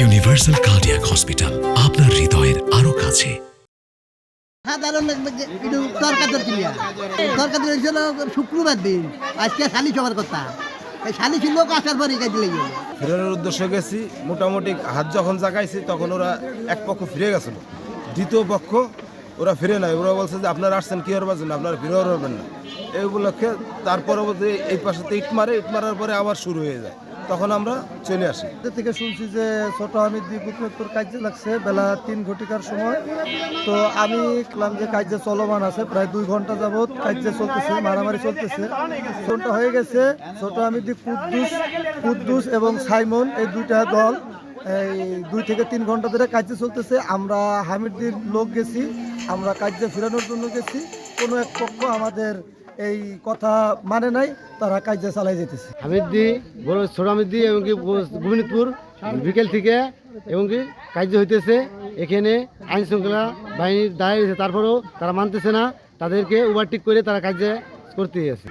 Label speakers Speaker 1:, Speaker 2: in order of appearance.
Speaker 1: Universal cardiac hospital আপনার হৃদয়ের আরও কাছে।
Speaker 2: সাধারণ তর্কাতর্কি তর্কাতর্কি ছিল শুক্রবার দিন, আজকে খালি সবার কথা। ছিল লোক আসার পরে কাজে লেগে
Speaker 3: ফেরানোর উদ্দেশ্যে গেছি, মোটামুটি হাত যখন জাগাইছি তখন ওরা এক পক্ষ ফিরে গেছিল। দ্বিতীয় পক্ষ, ওরা ফিরে নাই। ওরা বলছে যে, আপনারা আসছেন কি হওয়ার জন্য? আপনারা ফিরে হবেন না। এই উপলক্ষে তার পরবর্তী এই পাশে ইট মারে, ইট মারার পরে আবার শুরু হয়ে যায়। তখন আমরা চলে আসি।
Speaker 4: থেকে শুনছি যে ছোট আমির দ্বীপ উত্তর কাজে লাগছে, বেলা তিন ঘটিকার সময়। তো আমি দেখলাম যে কাজে চলমান আছে, প্রায় দুই ঘণ্টা যাবত কাজে চলতেছে, মারামারি চলতেছে। ঘণ্টা হয়ে গেছে, ছোট দ্বীপ কুদ্দুস কুদ্দুস এবং সাইমন, এই দুইটা দল, এই দুই থেকে তিন ঘণ্টা ধরে কাজে চলতেছে। আমরা হামিরদির লোক গেছি, আমরা কাজে ফেরানোর জন্য গেছি। কোনো এক পক্ষ আমাদের এই কথা মানে নাই, তারা কাজে চালাই যেতেছে।
Speaker 5: হামিদ্দি ছোট হামিদ্দি এমনকি গোবিন্দপুর বিকেল থেকে এমনকি কার্য হইতেছে। এখানে আইন শৃঙ্খলা বাহিনীর দায় হয়েছে তারপরেও তারা মানতেছে না। তাদেরকে ওভারটেক করে তারা কাজে করতে গেছে।